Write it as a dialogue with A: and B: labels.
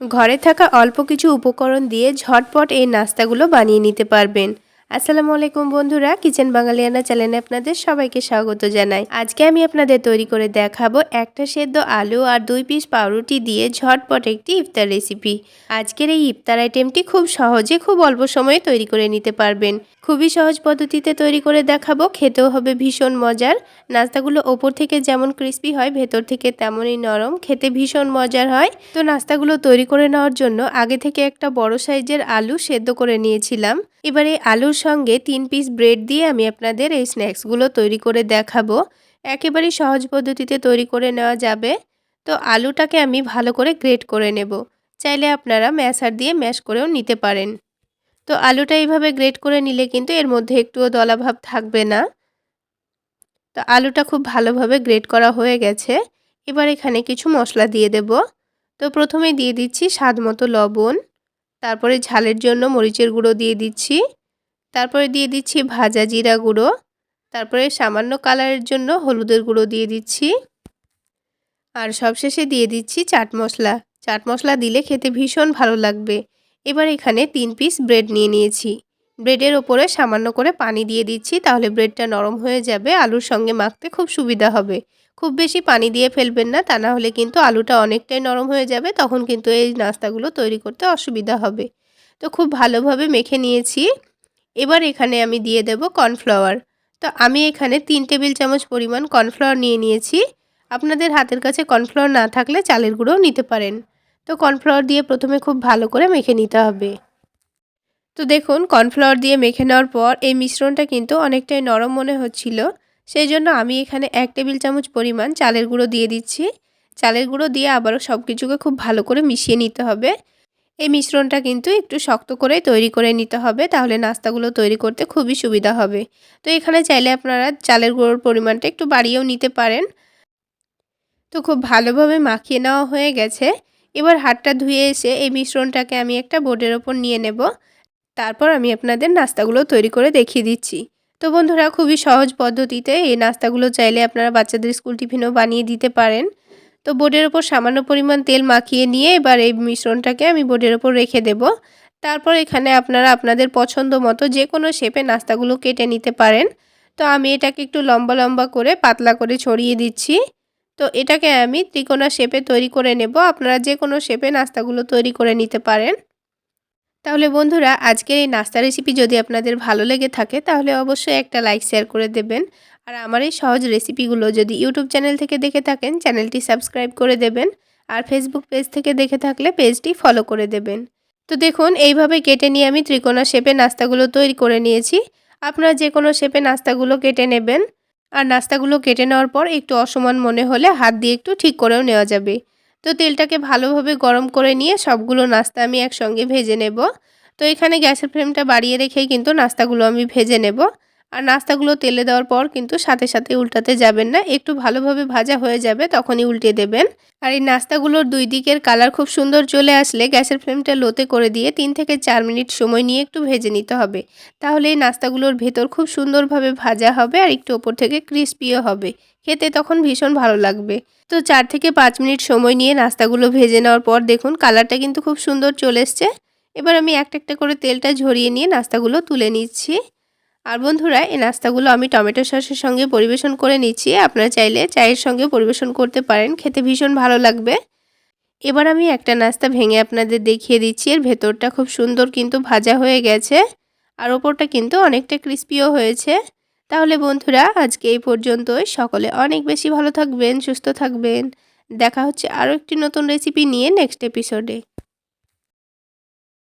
A: ঘরে থাকা অল্প কিছু উপকরণ দিয়ে ঝটপট এই নাস্তাগুলো বানিয়ে নিতে পারবেন। আসসালামু আলাইকুম বন্ধুরা, কিচেন বাঙালিয়ানা চ্যানেলে আপনাদের সবাইকে স্বাগত জানাই। আজকে আমি আপনাদের তৈরি করে দেখাবো একটা সেদ্ধ আলু আর দুই পিস পাউরুটি দিয়ে ঝটপট একটি ইফতার রেসিপি। আজকের এই ইফতার আইটেমটি খুব সহজে খুব অল্প সময়ে তৈরি করে নিতে পারবেন। খুবই সহজ পদ্ধতিতে তৈরি করে দেখাবো, খেতেও হবে ভীষণ মজার। নাস্তাগুলো ওপর থেকে যেমন ক্রিস্পি হয়, ভেতর থেকে তেমনই নরম, খেতে ভীষণ মজার হয়। তো নাস্তাগুলো তৈরি করে নেওয়ার জন্য আগে থেকে একটা বড় সাইজের আলু সেদ্ধ করে নিয়েছিলাম। এবারে আলুর সঙ্গে তিন পিস ব্রেড দিয়ে আমি আপনাদের এই স্ন্যাক্সগুলো তৈরি করে দেখাবো। একেবারেই সহজ পদ্ধতিতে তৈরি করে নেওয়া যাবে। তো আলুটাকে আমি ভালো করে গ্রেট করে নেব। চাইলে আপনারা ম্যাশার দিয়ে ম্যাশ করেও নিতে পারেন। তো আলুটা এইভাবে গ্রেট করে নিলে কিন্তু এর মধ্যে একটুও দলাভাব থাকবে না। তো আলুটা খুব ভালোভাবে গ্রেট করা হয়ে গেছে। এবার এখানে কিছু মশলা দিয়ে দেব। তো প্রথমে দিয়ে দিচ্ছি স্বাদ মতো লবণ। তারপরে ঝালের জন্য মরিচের গুঁড়ো দিয়ে দিচ্ছি। তারপরে দিয়ে দিচ্ছি ভাজা জিরা গুঁড়ো। তারপরে সামান্য কালারের জন্য হলুদের গুঁড়ো দিয়ে দিচ্ছি। আর সবশেষে দিয়ে দিচ্ছি চাট মশলা। চাট মশলা দিলে খেতে ভীষণ ভালো লাগবে। এবার এখানে তিন পিস ব্রেড নিয়ে নিয়েছি। ব্রেডের ওপরে সামান্য করে পানি দিয়ে দিচ্ছি, তাহলে ব্রেডটা নরম হয়ে যাবে, আলুর সঙ্গে মাখতে খুব সুবিধা হবে। খুব বেশি পানি দিয়ে ফেলবেন না, তা না হলে কিন্তু আলুটা অনেকটাই নরম হয়ে যাবে, তখন কিন্তু এই নাস্তাগুলো তৈরি করতে অসুবিধা হবে। তো খুব ভালোভাবে মেখে নিয়েছি। এবার এখানে আমি দিয়ে দেব কর্নফ্লাওয়ার। তো আমি এখানে তিন টেবিল চামচ পরিমাণ কর্নফ্লাওয়ার নিয়ে নিয়েছি। আপনাদের হাতের কাছে কর্নফ্লাওয়ার না থাকলে চালের গুঁড়োও নিতে পারেন। তো কর্নফ্লাওয়ার দিয়ে প্রথমে খুব ভালো করে মেখে নিতে হবে। তো দেখুন, কর্নফ্লাওয়ার দিয়ে মেখে নেওয়ার পর এই মিশ্রণটা কিন্তু অনেকটাই নরম মনে হচ্ছিল। সেই জন্য আমি এখানে এক টেবিল চামচ পরিমাণ চালের গুঁড়ো দিয়ে দিচ্ছি। চালের গুঁড়ো দিয়ে আবারও সব কিছুকে খুব ভালো করে মিশিয়ে নিতে হবে। এই মিশ্রণটা কিন্তু একটু শক্ত করেই তৈরি করে নিতে হবে, তাহলে নাস্তাগুলো তৈরি করতে খুবই সুবিধা হবে। তো এখানে চাইলে আপনারা চালের গুঁড়োর পরিমাণটা একটু বাড়িয়েও নিতে পারেন। তো খুব ভালোভাবে মাখিয়ে নেওয়া হয়ে গেছে। এবার হাতটা ধুয়ে এসে এই মিশ্রণটাকে আমি একটা বোর্ডের ওপর নিয়ে নেব। তারপর আমি আপনাদের নাস্তাগুলো তৈরি করে দেখিয়ে দিচ্ছি। তো বন্ধুরা, খুবই সহজ পদ্ধতিতে এই নাস্তাগুলো চাইলে আপনারা বাচ্চাদের স্কুল টিফিনও বানিয়ে দিতে পারেন। তো বোর্ডের ওপর সামান্য পরিমাণ তেল মাখিয়ে নিয়ে এবার এই মিশ্রণটাকে আমি বোর্ডের ওপর রেখে দেব। তারপর এখানে আপনারা আপনাদের পছন্দ মতো যে কোনো শেপে নাস্তাগুলো কেটে নিতে পারেন। তো আমি এটাকে একটু লম্বা লম্বা করে পাতলা করে ছড়িয়ে দিচ্ছি। তো এটাকে আমি ত্রিকোণা শেপে তৈরি করে নেব। আপনারা যে কোনো শেপে নাস্তাগুলো তৈরি করে নিতে পারেন। তাহলে বন্ধুরা, আজকের এই নাস্তা রেসিপি যদি আপনাদের ভালো লেগে থাকে, তাহলে অবশ্যই একটা লাইক শেয়ার করে দেবেন। আর আমার এই সহজ রেসিপিগুলো যদি ইউটিউব চ্যানেল থেকে দেখে থাকেন চ্যানেলটি সাবস্ক্রাইব করে দেবেন। আর ফেসবুক পেজ থেকে দেখে থাকলে পেজটি ফলো করে দেবেন। তো দেখুন, এইভাবে কেটে নিয়ে আমি ত্রিকোণা শেপে নাস্তাগুলো তৈরি করে নিয়েছি। আপনারা যে কোনো শেপে নাস্তাগুলো কেটে নেবেন। আর নাস্তাগুলো কেটে নেওয়ার পর একটু অসমান মনে হলে হাত দিয়ে একটু ঠিক করেও নেওয়া যাবে। তো তেলটাকে ভালোভাবে গরম করে নিয়ে সবগুলো নাস্তা আমি একসঙ্গে ভেজে নেব। তো এখানে গ্যাসের ফ্লেমটা বাড়িয়ে রেখেই কিন্তু নাস্তাগুলো আমি ভেজে নেব। আর নাস্তাগুলো তেলে দেওয়ার পর কিন্তু সাথে সাথে উল্টাতে যাবেন না। একটু ভালোভাবে ভাজা হয়ে যাবে, তখনই উল্টে দেবেন। আর এই নাস্তাগুলোর দুই দিকের কালার খুব সুন্দর চলে আসলে, গ্যাসের ফ্লেমটা লোতে করে দিয়ে তিন থেকে চার মিনিট সময় নিয়ে একটু ভেজে নিতে হবে। তাহলে এই নাস্তাগুলোর ভেতর খুব সুন্দরভাবে ভাজা হবে আর একটু ওপর থেকে ক্রিস্পিও হবে। খেতে তখন ভীষণ ভালো লাগবে। তো চার থেকে পাঁচ মিনিট সময় নিয়ে নাস্তাগুলো ভেজে নেওয়ার পর দেখুন কালারটা কিন্তু খুব সুন্দর চলে এসছে। এবার আমি একটা একটা করে তেলটা ঝরিয়ে নিয়ে নাস্তাগুলো তুলে নিচ্ছি। আর বন্ধুরা, এই নাস্তাগুলো আমি টমেটো সসের সঙ্গে পরিবেশন করে নিচ্ছি। আপনারা চাইলে চায়ের সঙ্গে পরিবেশন করতে পারেন, খেতে ভীষণ ভালো লাগবে। এবার আমি একটা নাস্তা ভেঙে আপনাদের দেখিয়ে দিচ্ছি। এর ভেতরটা খুব সুন্দর কিন্তু ভাজা হয়ে গেছে আর ওপরটা কিন্তু অনেকটা ক্রিস্পিও হয়েছে। তাহলে বন্ধুরা, আজকে এই পর্যন্তই। সকলে অনেক বেশি ভালো থাকবেন, সুস্থ থাকবেন। দেখা হচ্ছে আরও একটি নতুন রেসিপি নিয়ে নেক্সট এপিসোডে।